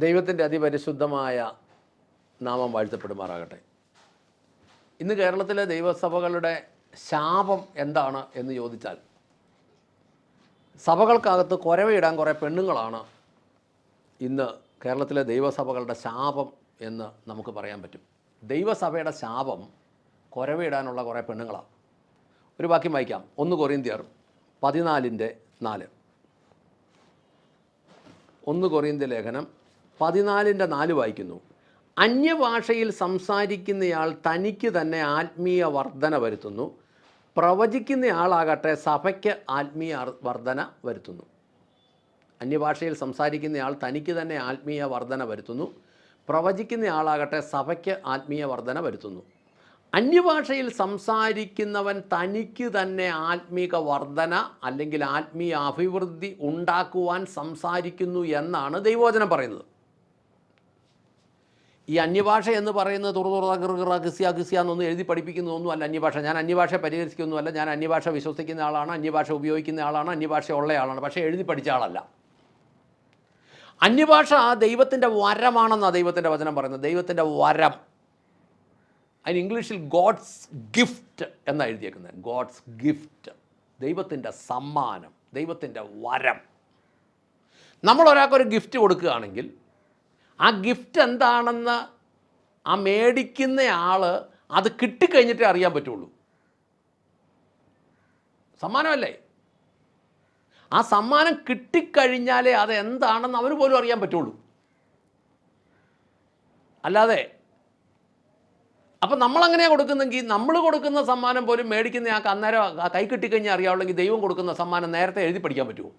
ദൈവത്തിന്റെ അതിപരിശുദ്ധമായ നാമം വാഴ്ത്തപ്പെടുമാറാകട്ടെ. ഇന്ന് കേരളത്തിലെ ദൈവസഭകളുടെ ശാപം എന്താണ് എന്ന് ചോദിച്ചാൽ സഭകൾക്കകത്ത് കുരവയിടാൻ കുറേ പെണ്ണുങ്ങളാണ് ഇന്ന് കേരളത്തിലെ ദൈവസഭകളുടെ ശാപം എന്ന് നമുക്ക് പറയാൻ പറ്റും. ദൈവസഭയുടെ ശാപം കുരവയിടാനുള്ള കുറേ പെണ്ണുങ്ങളാണ് ഒരു വാക്യം വായിക്കാം. ഒന്ന് കൊറിയന്തിയർ പതിനാലിന്റെ നാല്. ഒന്ന് കൊറിന്ത്യ ലേഖനം പതിനാലിന്റെ നാല് വായിക്കുന്നു. അന്യഭാഷയിൽ സംസാരിക്കുന്നയാൾ തനിക്ക് തന്നെ ആത്മീയ വർധന വരുത്തുന്നു. പ്രവചിക്കുന്നയാളാകട്ടെ സഭയ്ക്ക് ആത്മീയ വർധന വരുത്തുന്നു. അന്യഭാഷയിൽ സംസാരിക്കുന്നയാൾ തനിക്ക് തന്നെ ആത്മീയ വർധന വരുത്തുന്നു. പ്രവചിക്കുന്നയാളാകട്ടെ സഭയ്ക്ക് ആത്മീയ വർധന വരുത്തുന്നു. അന്യഭാഷയിൽ സംസാരിക്കുന്നവൻ തനിക്ക് തന്നെ ആത്മീക വർധന അല്ലെങ്കിൽ ആത്മീയ അഭിവൃദ്ധി ഉണ്ടാക്കുവാൻ സംസാരിക്കുന്നു എന്നാണ് ദൈവവചനം പറയുന്നത്. ഈ അന്യഭാഷ എന്ന് പറയുന്നത് തുറ തുറ കിറ ഗിസ്യ കിസിയ എന്നൊന്നും എഴുതി പഠിപ്പിക്കുന്നതൊന്നും അല്ല അന്യഭാഷ. ഞാൻ അന്യഭാഷ പരിഹരിക്കുന്നൊന്നുമല്ല ഞാൻ അന്യഭാഷ വിശ്വസിക്കുന്ന ആളാണ് അന്യഭാഷ ഉപയോഗിക്കുന്ന ആളാണ് അന്യഭാഷ ഉള്ള ആളാണ്. പക്ഷേ എഴുതി പഠിച്ച ആളല്ല. അന്യഭാഷ ദൈവത്തിന്റെ വരമാണെന്നാണ് ദൈവത്തിന്റെ വചനം പറയുന്നത്. ദൈവത്തിന്റെ വരം. അതിന് ഇംഗ്ലീഷിൽ ഗോഡ്സ് ഗിഫ്റ്റ് എന്നാണ് എഴുതിയേക്കുന്നത്. God's gift. ദൈവത്തിന്റെ സമ്മാനം. ദൈവത്തിന്റെ വരം. നമ്മൾ ഒരാൾക്കൊരു ഗിഫ്റ്റ് കൊടുക്കുകയാണെങ്കിൽ ആ ഗിഫ്റ്റ് എന്താണെന്ന് ആ മേടിക്കുന്ന ആൾ അത് കിട്ടിക്കഴിഞ്ഞിട്ടേ അറിയാൻ പറ്റുള്ളൂ. സമ്മാനമല്ലേ? ആ സമ്മാനം കിട്ടിക്കഴിഞ്ഞാലേ അത് എന്താണെന്ന് അവന് പോലും അറിയാൻ പറ്റുള്ളൂ. അല്ലാതെ അപ്പം നമ്മളങ്ങനെയാണ് കൊടുക്കുന്നെങ്കിൽ നമ്മൾ കൊടുക്കുന്ന സമ്മാനം പോലും ആൾക്ക് അന്നേരം ആ കൈ കിട്ടിക്കഴിഞ്ഞാൽ അറിയാവുള്ളെങ്കിൽ ദൈവം കൊടുക്കുന്ന സമ്മാനം നേരത്തെ എഴുതി പഠിക്കാൻ പറ്റുമോ?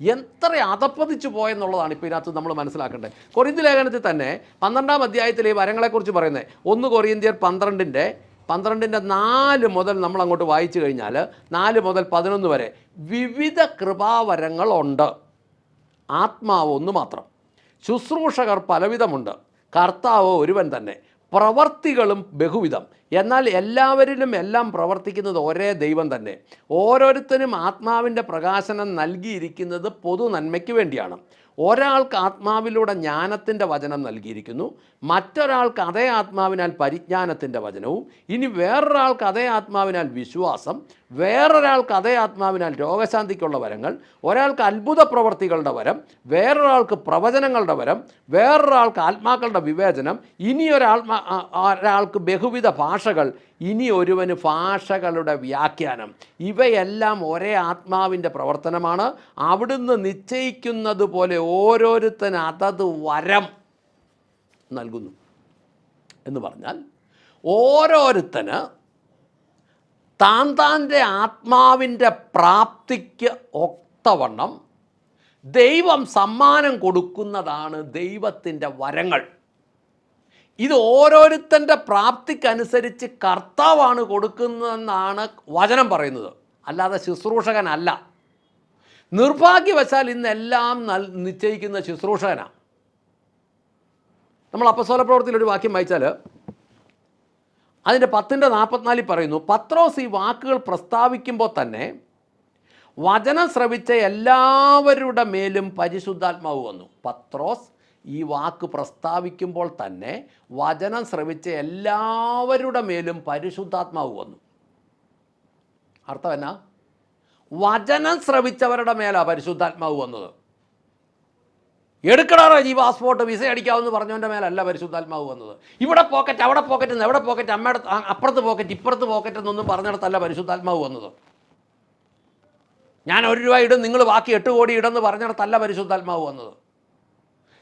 എത്ര അതപ്പതിച്ചു പോയെന്നുള്ളതാണ് ഇപ്പോൾ ഇതിനകത്ത് നമ്മൾ മനസ്സിലാക്കേണ്ടത്. കൊറിന്തി ലേഖനത്തിൽ തന്നെ പന്ത്രണ്ടാം അധ്യായത്തിൽ ഈ വരങ്ങളെക്കുറിച്ച് പറയുന്നത് ഒന്ന് കൊറിയന്തിയർ പന്ത്രണ്ടിന്റെ പന്ത്രണ്ടിന്റെ നാല് മുതൽ നമ്മൾ അങ്ങോട്ട് വായിച്ചു കഴിഞ്ഞാൽ നാല് മുതൽ പതിനൊന്ന് വരെ വിവിധ കൃപാവരങ്ങളുണ്ട്. ആത്മാവ് ഒന്ന് മാത്രം. ശുശ്രൂഷകർ പലവിധമുണ്ട്. കർത്താവ് ഒരുവൻ തന്നെ. പ്രവർത്തികളും ബഹുവിധം. എന്നാൽ എല്ലാവരിലും എല്ലാം പ്രവർത്തിക്കുന്നത് ഒരേ ദൈവം തന്നെ. ഓരോരുത്തരും ആത്മാവിന്റെ പ്രകാശനം നൽകിയിരിക്കുന്നത് പൊതു നന്മയ്ക്ക് വേണ്ടിയാണ്. ഒരാൾക്ക് ആത്മാവിലൂടെ ജ്ഞാനത്തിന്റെ വചനം നൽകിയിരിക്കുന്നു മറ്റൊരാൾക്ക് അതേ ആത്മാവിനാൽ പരിജ്ഞാനത്തിന്റെ വചനവും ഇനി വേറൊരാൾക്ക് അതേ ആത്മാവിനാൽ വിശ്വാസം വേറൊരാൾക്ക് അതേ ആത്മാവിനാൽ രോഗശാന്തിക്കുള്ള വരങ്ങൾ ഒരാൾക്ക് അത്ഭുത പ്രവർത്തികളുടെ വരം വേറൊരാൾക്ക് പ്രവചനങ്ങളുടെ വരം വേറൊരാൾക്ക് ആത്മാക്കളുടെ വിവേചനം ഇനിയൊരാത്മാ ഒരാൾക്ക് ബഹുവിധ ഭാഷകൾ ഇനി ഒരുവന് ഭാഷകളുടെ വ്യാഖ്യാനം. ഇവയെല്ലാം ഒരേ ആത്മാവിന്റെ പ്രവർത്തനമാണ്. അവിടുന്ന് നിശ്ചയിക്കുന്നത് പോലെ ഓരോരുത്തന് അതത് വരം നൽകുന്നു. എന്ന് പറഞ്ഞാൽ ഓരോരുത്തന് താൻ താന്റെ ആത്മാവിന്റെ പ്രാപ്തിക്ക് ഒത്തവണ്ണം ദൈവം സമ്മാനം കൊടുക്കുന്നതാണ് ദൈവത്തിന്റെ വരങ്ങൾ. ഇത് ഓരോരുത്തന്റെ പ്രാപ്തിക്കനുസരിച്ച് കർത്താവാണ് കൊടുക്കുന്നതെന്നാണ് വചനം പറയുന്നത്. അല്ലാതെ ശുശ്രൂഷകനല്ല. നിർഭാഗ്യവശാൽ ഇന്നെല്ലാം നൽ നിശ്ചയിക്കുന്ന ശുശ്രൂഷകനാണ് നമ്മൾ അപ്പസോല പ്രവർത്തിയിൽ ഒരു വാക്യം വായിച്ചാൽ അതിന്റെ പത്തിന്റെ നാൽപ്പത്തിനാലിൽ പറയുന്നു പത്രോസ് ഈ വാക്കുകൾ പ്രസ്താവിക്കുമ്പോൾ തന്നെ വചനം ശ്രവിച്ച എല്ലാവരുടെ മേലും പരിശുദ്ധാത്മാവ് വന്നു. പത്രോസ് ഈ വാക്ക് പ്രസ്താവിക്കുമ്പോൾ തന്നെ വചനം ശ്രമിച്ച എല്ലാവരുടെ മേലും പരിശുദ്ധാത്മാവ് വന്നു. അർത്ഥം എന്നാ വചനം ശ്രവിച്ചവരുടെ മേലാണ് പരിശുദ്ധാത്മാവ് വന്നത്. എടുക്കണോ ഈ പാസ്പോർട്ട് വിസ അടിക്കാമെന്ന് പറഞ്ഞവന്റെ മേലല്ല പരിശുദ്ധാത്മാവ് വന്നത്. ഇവിടെ പോക്കറ്റ് അവിടെ പോക്കറ്റ് എവിടെ പോക്കറ്റ് അമ്മയുടെ അപ്പുറത്ത് പോക്കറ്റ് ഇപ്പുറത്ത് പോക്കറ്റ് എന്നൊന്നും പറഞ്ഞിടത്തല്ല പരിശുദ്ധാത്മാവ് വന്നത്. ഞാൻ ഒരു രൂപ ഇടും നിങ്ങൾ ബാക്കി എട്ട് കോടി ഇടെന്ന് പറഞ്ഞിടത്തല്ല പരിശുദ്ധാത്മാവ് വന്നത്.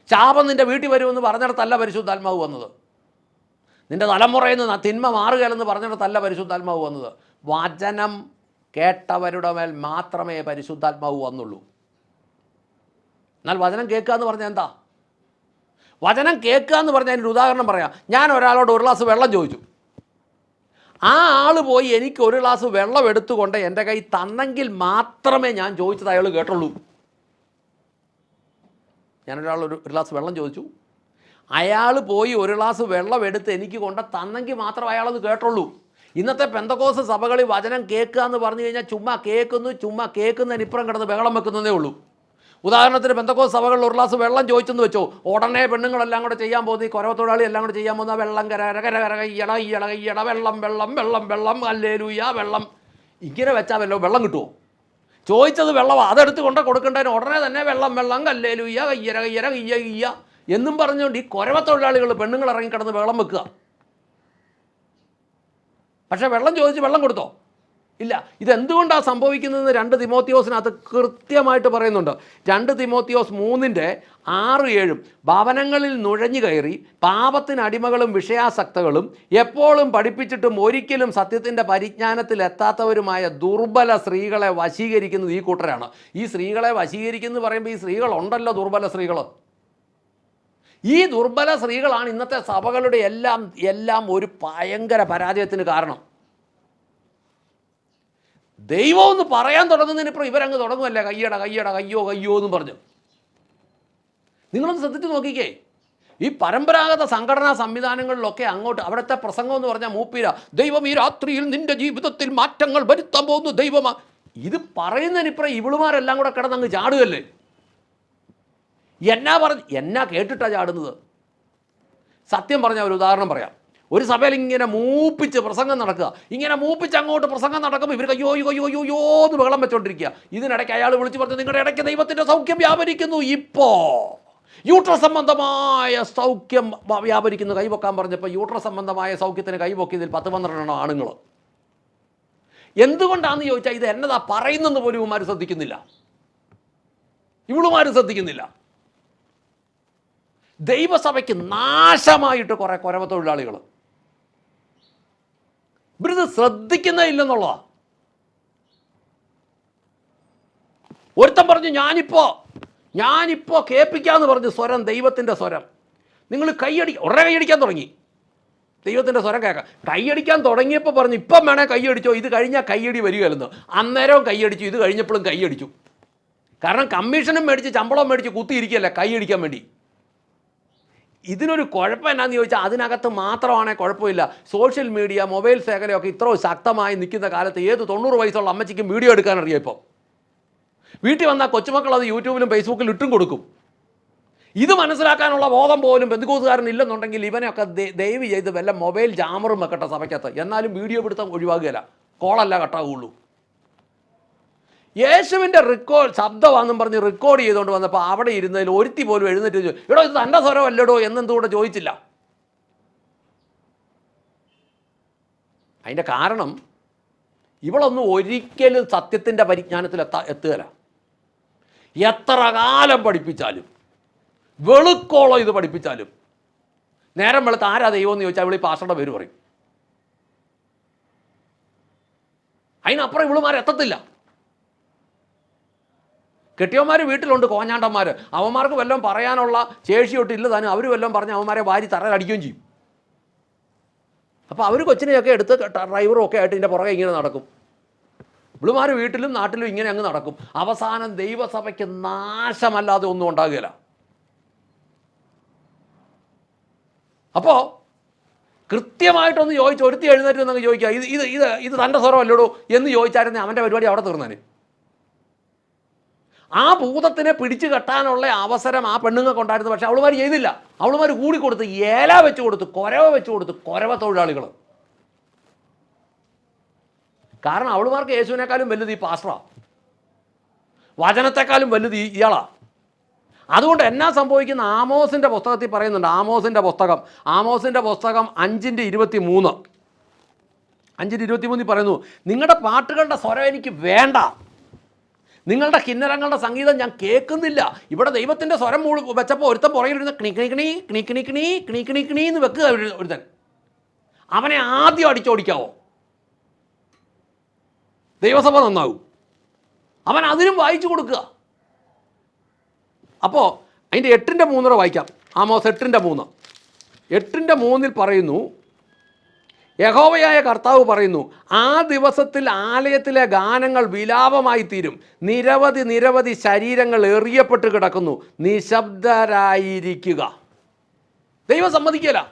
ശാപം നിന്റെ വീട്ടിൽ വരുമെന്ന് പറഞ്ഞിടത്തല്ല പരിശുദ്ധാത്മാവ് വന്നത്. നിന്റെ തലമുറയിൽ നിന്ന് തിന്മ മാറുകയല്ലെന്ന് പറഞ്ഞിടത്തല്ല പരിശുദ്ധാത്മാവ് വന്നത്. വചനം കേട്ടവരുടെ മേൽ മാത്രമേ പരിശുദ്ധാത്മാവ് വന്നുള്ളൂ. എന്നാൽ വചനം കേൾക്കുക എന്ന് പറഞ്ഞാൽ എന്താ? വചനം കേൾക്കുക എന്ന് പറഞ്ഞാൽ അതിന്റെ ഉദാഹരണം പറയാം. ഞാൻ ഒരാളോട് ഒരു ഗ്ലാസ് വെള്ളം ചോദിച്ചു. ആ ആൾ പോയി എനിക്ക് ഒരു ഗ്ലാസ് വെള്ളം എടുത്തുകൊണ്ട് എന്റെ കൈ തന്നെങ്കിൽ മാത്രമേ ഞാൻ ചോദിച്ചത് അയാൾ കേട്ടുള്ളൂ. ഞാനൊരാൾ ഒരു ഗ്ലാസ് വെള്ളം ചോദിച്ചു. അയാൾ പോയി ഒരു ഗ്ലാസ് വെള്ളം എടുത്ത് എനിക്ക് കൊണ്ട തന്നെങ്കിൽ മാത്രം അയാളത് കേട്ടുള്ളൂ ഇന്നത്തെ പെന്തക്കോസ് സഭകളിൽ വചനം കേൾക്കുക എന്ന് പറഞ്ഞു കഴിഞ്ഞാൽ ചുമ്മാ കേൾക്കുന്നു ചുമ്മാ കേൾക്കുന്നതിന് ഇപ്പുറം കിടന്ന് ബഹളം വെക്കുന്നതേ ഉള്ളൂ. ഉദാഹരണത്തിന് ബന്ധക്കോ സഭകളിൽ ഒരു ഗ്ലാസ് വെള്ളം ചോദിച്ചെന്ന് വെച്ചോ ഉടനെ പെണ്ണുങ്ങളെല്ലാം കൂടെ ചെയ്യാൻ പോകുന്ന ഈ കുരവ എല്ലാം കൂടെ ചെയ്യാൻ പോകുന്ന വെള്ളം കര കര കര കയ്യട ഈയട കയ്യട വെള്ളം വെള്ളം വെള്ളം വെള്ളം അല്ലേലൂയ വെള്ളം. ഇങ്ങനെ വെച്ചാൽ വല്ലോ വെള്ളം കിട്ടുമോ ചോദിച്ചത് വെള്ളമാണ് അതെടുത്ത് കൊണ്ട് കൊടുക്കേണ്ടതിന് ഉടനെ തന്നെ വെള്ളം വെള്ളം കല്ലേലൂയ കയ്യര കയ്യര കയ്യ കയ്യ എന്നും പറഞ്ഞുകൊണ്ട് ഈ കുരവ തൊഴിലാളികൾ പെണ്ണുങ്ങൾ ഇറങ്ങിക്കിടന്ന് വെള്ളം വെക്കുക. പക്ഷേ വെള്ളം ചോദിച്ച് വെള്ളം കൊടുത്തോ? ഇല്ല ഇതെന്തുകൊണ്ടാണ് സംഭവിക്കുന്നതെന്ന് രണ്ട് തിമോത്തിയോസിനകത്ത് കൃത്യമായിട്ട് പറയുന്നുണ്ട്. രണ്ട് തിമോത്തിയോസ് മൂന്നിന്റെ ആറ് ഏഴും ഭവനങ്ങളിൽ നുഴഞ്ഞു കയറി പാപത്തിന് അടിമകളും വിഷയാസക്തകളും എപ്പോഴും പഠിപ്പിച്ചിട്ടും ഒരിക്കലും സത്യത്തിന്റെ പരിജ്ഞാനത്തിൽ എത്താത്തവരുമായ ദുർബല സ്ത്രീകളെ വശീകരിക്കുന്നത് ഈ കൂട്ടരാണ്. ഈ സ്ത്രീകളെ വശീകരിക്കുന്നു പറയുമ്പോൾ ഈ സ്ത്രീകളുണ്ടല്ലോ ദുർബല സ്ത്രീകൾ. ഈ ദുർബല സ്ത്രീകളാണ് ഇന്നത്തെ സഭകളുടെ എല്ലാം എല്ലാം ഒരു ഭയങ്കര പരാജയത്തിന് കാരണം. ദൈവം എന്ന് പറയാൻ തുടങ്ങുന്നതിനിപ്പോൾ ഇവരങ്ങ് തുടങ്ങുമല്ല കയ്യട കയ്യട കയ്യോ കയ്യോ എന്നും പറഞ്ഞു. നിങ്ങളൊന്ന് ശ്രദ്ധിച്ച് നോക്കിക്കേ. ഈ പരമ്പരാഗത സംഘടനാ സംവിധാനങ്ങളിലൊക്കെ അങ്ങോട്ട് അവിടുത്തെ പ്രസംഗം എന്ന് പറഞ്ഞാൽ മൂപ്പീര ദൈവം ഈ രാത്രിയിൽ നിന്റെ ജീവിതത്തിൽ മാറ്റങ്ങൾ വരുത്താൻ പോകുന്നു ദൈവമാ. ഇത് പറയുന്നതിനിപ്പുറം ഇവളുമാരെല്ലാം കൂടെ കിടന്നങ്ങ് ചാടുകല്ലേ എന്നാ പറഞ്ഞ് എന്നാ കേട്ടിട്ടാണ് ചാടുന്നത്? സത്യം പറഞ്ഞ ഒരു ഉദാഹരണം പറയാം. ഒരു സഭയിൽ ഇങ്ങനെ മൂപ്പിച്ച് പ്രസംഗം നടക്കുക. ഇങ്ങനെ മൂപ്പിച്ച് അങ്ങോട്ട് പ്രസംഗം നടക്കുമ്പോൾ ഇവർക്ക് അയ്യോ അയ്യോ അയ്യോ അയ്യോ എന്ന് വെള്ളം വെച്ചോണ്ടിരിക്കുക. ഇതിനിടയ്ക്ക് അയാൾ വിളിച്ചു പറഞ്ഞു നിങ്ങളുടെ ഇടയ്ക്ക് ദൈവത്തിന്റെ സൗഖ്യം വ്യാപരിക്കുന്നു. ഇപ്പോൾ യൂട്ര സംബന്ധമായ സൗഖ്യം വ്യാപരിക്കുന്നു കൈവക്കാൻ പറഞ്ഞപ്പോൾ യൂട്ര സംബന്ധമായ സൗഖ്യത്തിന് കൈവക്കിയതിൽ പത്ത് പന്ത്രണ്ടെണ്ണം ആണുങ്ങൾ എന്തുകൊണ്ടാണെന്ന് ചോദിച്ചാൽ ഇത് എന്നതാ പറയുന്നെന്ന് പോലും ഇവന്മാർ ശ്രദ്ധിക്കുന്നില്ല. ഇവളുമാരും ശ്രദ്ധിക്കുന്നില്ല. ദൈവസഭയ്ക്ക് നാശമായിട്ട് കുറേ കുരവ തൊഴിലാളികൾ ഇവരിത് ശ്രദ്ധിക്കുന്നേ ഇല്ലെന്നുള്ളതാ ഒരുത്തൻ പറഞ്ഞു ഞാനിപ്പോ ഞാനിപ്പോ കേൾപ്പിക്കാന്ന് പറഞ്ഞു സ്വരം ദൈവത്തിന്റെ സ്വരം. നിങ്ങൾ കൈയടി ഉടനെ കൈയടിക്കാൻ തുടങ്ങി. ദൈവത്തിന്റെ സ്വരം കേൾക്കാം. കൈയടിക്കാൻ തുടങ്ങിയപ്പോൾ പറഞ്ഞു ഇപ്പം വേണേൽ കൈയടിച്ചോ ഇത് കഴിഞ്ഞാൽ കൈയടി വരികയല്ലെന്ന് അന്നേരവും കൈയടിച്ചു ഇത് കഴിഞ്ഞപ്പോഴും കൈയടിച്ചു. കാരണം കമ്മീഷനും മേടിച്ച് ശമ്പളം മേടിച്ച് കുത്തിയിരിക്കുകയല്ല കൈയടിക്കാൻ വേണ്ടി. ഇതിനൊരു കുഴപ്പം എന്നാന്ന് ചോദിച്ചാൽ അതിനകത്ത് മാത്രമാണേ കുഴപ്പമില്ല. സോഷ്യൽ മീഡിയ മൊബൈൽ ശേഖരമൊക്കെ ഇത്ര ശക്തമായി നിൽക്കുന്ന കാലത്ത് ഏത് തൊണ്ണൂറ് വയസ്സുള്ള അമ്മച്ചിക്കും വീഡിയോ എടുക്കാൻ അറിയാം ഇപ്പോൾ വീട്ടിൽ വന്നാൽ കൊച്ചുമക്കൾ അത് യൂട്യൂബിലും ഫേസ്ബുക്കിലും ഇട്ടും കൊടുക്കും. ഇത് മനസ്സിലാക്കാനുള്ള ബോധം പോലും ബന്ധുക്കൂസുകാരൻ ഇല്ലെന്നുണ്ടെങ്കിൽ ഇവനെയൊക്കെ ദേ- ദയവ് ചെയ്ത് വല്ല മൊബൈൽ ജാമറും വെക്കട്ടെ സഭയ്ക്കകത്ത്. എന്നാലും വീഡിയോ പിടുത്തം ഒഴിവാകുകയില്ല. കോളല്ല കട്ടാവുള്ളൂ യേശുവിന്റെ റെക്കോർഡ് ശബ്ദമാണെന്നും പറഞ്ഞ് റെക്കോർഡ് ചെയ്തുകൊണ്ട് വന്നപ്പോൾ അവിടെ ഇരുന്നതിൽ ഒരുത്തി പോലും എഴുന്നേറ്റ് ചോദിച്ചു എടോ ഇത് തന്റെ സ്വരമല്ലടോ? എന്നെന്തുകൂടെ ചോദിച്ചില്ല. അതിന്റെ കാരണം ഇവളൊന്നും ഒരിക്കലും സത്യത്തിന്റെ പരിജ്ഞാനത്തിൽ എത്താ എത്തുകയില്ല. എത്ര കാലം പഠിപ്പിച്ചാലും വെളുക്കോളം ഇത് പഠിപ്പിച്ചാലും നേരം വെളുത്ത് ആരാ ദൈവം എന്ന് ചോദിച്ചാൽ ഇവളീ പാസ്റ്ററുടെ പേര് പറയും. അതിനപ്പുറം ഇവളുമാർ എത്തത്തില്ല. കെട്ടിയവന്മാർ വീട്ടിലുണ്ട് കോഞ്ഞാണ്ടന്മാർ അവന്മാർക്ക് വല്ലതും പറയാനുള്ള ശേഷിയൊട്ട് ഇല്ല. താനും അവർ വല്ലതും പറഞ്ഞ് അവന്മാരെ വാരി തറയിലടിക്കുകയും ചെയ്യും. അപ്പോൾ അവർ കൊച്ചിനെയൊക്കെ എടുത്ത് ഡ്രൈവറും ഒക്കെ ആയിട്ട് ഇതിന്റെ പുറകെ ഇങ്ങനെ നടക്കും. ഇവളുമാർ വീട്ടിലും നാട്ടിലും ഇങ്ങനെ അങ്ങ് നടക്കും. അവസാനം ദൈവസഭയ്ക്ക് നാശമല്ലാതെ ഒന്നും ഉണ്ടാകുകയില്ല. അപ്പോൾ കൃത്യമായിട്ടൊന്ന് ചോദിച്ചു ഒരുത്തി എഴുന്നേറ്റ് എന്നങ്ങ് ചോദിക്കുക. ഇത് ഇത് ഇത് ഇത് തന്റെ സ്വരമല്ലടോ എന്ന് ചോദിച്ചായിരുന്നേ അവന്റെ പരിപാടി അവിടെ തീർന്നേനെ. ആ ഭൂതത്തിനെ പിടിച്ചു കെട്ടാനുള്ള അവസരം ആ പെണ്ണുങ്ങൾക്ക് ഉണ്ടായിരുന്നു. പക്ഷെ അവളുമാർ ചെയ്തില്ല. അവളുമാർ കൂടി കൊടുത്ത് ഏല വെച്ച് കൊടുത്ത് കൊരവ വെച്ച് കൊടുത്ത് കൊരവ തൊഴിലാളികൾ കാരണം അവളുമാർക്ക് യേശുവിനേക്കാളും വലുത് ഈ പാസ്റ്ററാ വചനത്തെക്കാളും വലുത് ഇയാളാ. അതുകൊണ്ട് എന്നാ സംഭവിക്കുന്ന ആമോസിന്റെ പുസ്തകത്തിൽ പറയുന്നുണ്ട്. ആമോസിന്റെ പുസ്തകം ആമോസിന്റെ പുസ്തകം അഞ്ചിന്റെ ഇരുപത്തി മൂന്ന് അഞ്ചിന്റെ ഇരുപത്തി മൂന്നിൽ പറയുന്നു നിങ്ങളുടെ പാട്ടുകളുടെ സ്വരം എനിക്ക് വേണ്ട. നിങ്ങളുടെ കിന്നരങ്ങളുടെ സംഗീതം ഞാൻ കേൾക്കുന്നില്ല. ഇവിടെ ദൈവത്തിന്റെ സ്വരം മൂൾ വെച്ചപ്പോൾ ഒരുത്തൻ പുറകിലിരുന്ന് കിണിക്കിണിക്കിണി കിണിക്കിണിക്കിണി കിണിക്കിണിക്കിണി എന്ന് വെക്കുക ഒരുത്തൻ. അവനെ ആദ്യം അടിച്ചോടിക്കാവോ? ദൈവസഭ നന്നാവും. അവൻ അതിനും വായിച്ചു കൊടുക്കുക. അപ്പോൾ അതിന്റെ എട്ടിന്റെ മൂന്നോടെ വായിക്കാം. ആമോസ് എട്ടിന്റെ മൂന്ന്. എട്ടിന്റെ മൂന്നിൽ പറയുന്നു യഹോവയായ കർത്താവ് പറയുന്നു ആ ദിവസത്തിൽ ആലയത്തിലെ ഗാനങ്ങൾ വിലാപമായി തീരും നിരവധി നിരവധി ശരീരങ്ങൾ എറിയപ്പെട്ട് കിടക്കുന്നു. നിശബ്ദരായിരിക്കുക. ദൈവം സമ്മതിക്കല.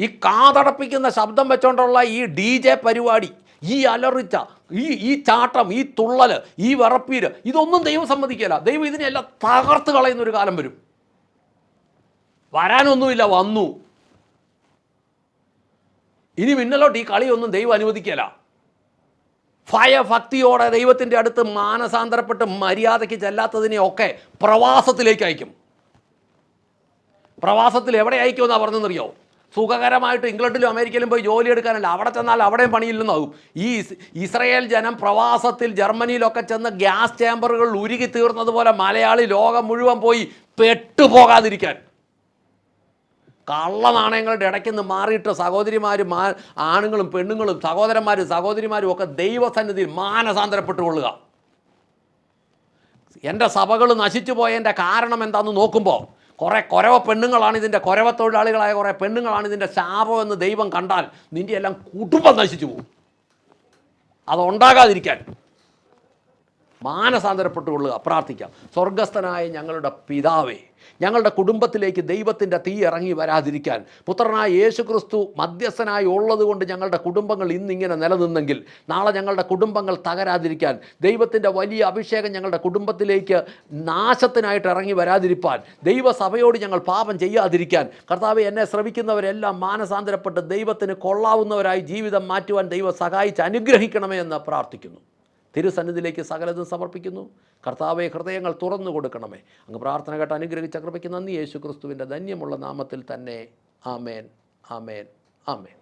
ഈ കാതടപ്പിക്കുന്ന ശബ്ദം വെച്ചോണ്ടുള്ള ഈ ഡി ജെ പരിപാടി ഈ അലറിച്ച ഈ ഈ ചാട്ടം ഈ തുള്ളൽ ഈ വിറപ്പീര് ഇതൊന്നും ദൈവം സമ്മതിക്കില്ല ദൈവം ഇതിനെല്ലാം തകർത്ത് കളയുന്ന ഒരു കാലം വരും. വരാനൊന്നുമില്ല വന്നു. ഇനി മിന്നലോട്ട് ഈ കളിയൊന്നും ദൈവം അനുവദിക്കല ഭയഭക്തിയോടെ ദൈവത്തിന്റെ അടുത്ത് മാനസാന്തരപ്പെട്ട് മര്യാദയ്ക്ക് ചെല്ലാത്തതിനെയൊക്കെ പ്രവാസത്തിലേക്ക് അയക്കും. പ്രവാസത്തിൽ എവിടെ അയക്കുമെന്നാണ് പറഞ്ഞെന്നറിയോ സുഖകരമായിട്ട് ഇംഗ്ലണ്ടിലും അമേരിക്കയിലും പോയി ജോലി എടുക്കാനല്ല. അവിടെ ചെന്നാൽ അവിടെയും പണിയില്ലെന്നാകും ഈ ഇസ് ഇസ്രയേൽ ജനം പ്രവാസത്തിൽ ജർമ്മനിയിലൊക്കെ ചെന്ന് ഗ്യാസ് ചേമ്പറുകൾ ഉരുകി തീർന്നതുപോലെ മലയാളി ലോകം മുഴുവൻ പോയി പെട്ടുപോകാതിരിക്കാൻ. കള്ള നാണയങ്ങളുടെ ഇടയ്ക്ക് നിന്ന് മാറിയിട്ട് സഹോദരിമാരും ആണുങ്ങളും പെണ്ണുങ്ങളും സഹോദരന്മാരും സഹോദരിമാരും ഒക്കെ ദൈവസന്നിധിയിൽ മാനസാന്തരപ്പെട്ടു കൊള്ളുക എന്റെ സഭകൾ നശിച്ചു പോയതിന്റെ കാരണം എന്താണെന്ന് നോക്കുമ്പോൾ കുറേ കുരവ പെണ്ണുങ്ങളാണ് ഇതിന്റെ കുരവ തൊഴിലാളികളായ കുറേ പെണ്ണുങ്ങളാണ് ഇതിന്റെ എന്ന് ദൈവം കണ്ടാൽ നിന്റെ എല്ലാം കുടുംബം നശിച്ചു പോകും. അതുണ്ടാകാതിരിക്കാൻ മാനസാന്തരപ്പെട്ടു കൊള്ളുക പ്രാർത്ഥിക്കാം. സ്വർഗസ്ഥനായ ഞങ്ങളുടെ പിതാവേ ഞങ്ങളുടെ കുടുംബത്തിലേക്ക് ദൈവത്തിന്റെ തീ ഇറങ്ങി വരാതിരിക്കാൻ പുത്രനായ യേശു ക്രിസ്തു മധ്യസ്ഥനായി ഉള്ളതുകൊണ്ട് ഞങ്ങളുടെ കുടുംബങ്ങൾ ഇന്നിങ്ങനെ നിലനിന്നെങ്കിൽ നാളെ ഞങ്ങളുടെ കുടുംബങ്ങൾ തകരാതിരിക്കാൻ ദൈവത്തിന്റെ വലിയ അഭിഷേകം ഞങ്ങളുടെ കുടുംബത്തിലേക്ക് നാശത്തിനായിട്ട് ഇറങ്ങി വരാതിരിപ്പാൻ ദൈവസഭയോട് ഞങ്ങൾ പാപം ചെയ്യാതിരിക്കാൻ കർത്താവ് എന്നെ ശ്രമിക്കുന്നവരെല്ലാം മാനസാന്തരപ്പെട്ട് ദൈവത്തിന് കൊള്ളാവുന്നവരായി ജീവിതം മാറ്റുവാൻ ദൈവം സഹായിച്ച് അനുഗ്രഹിക്കണമേ എന്ന് പ്രാർത്ഥിക്കുന്നു. തിരുസന്നിധിയിലേക്ക് സകലതും സമർപ്പിക്കുന്നു. കർത്താവെ ഹൃദയങ്ങൾ തുറന്നു കൊടുക്കണമേ. അങ്ങ് പ്രാർത്ഥന കേട്ട് അനുഗ്രഹിച്ച കൃപയ്ക്ക് നന്ദി. യേശു ക്രിസ്തുവിന്റെ ധന്യമുള്ള നാമത്തിൽ തന്നെ ആമേൻ. ആമേൻ. ആമേൻ.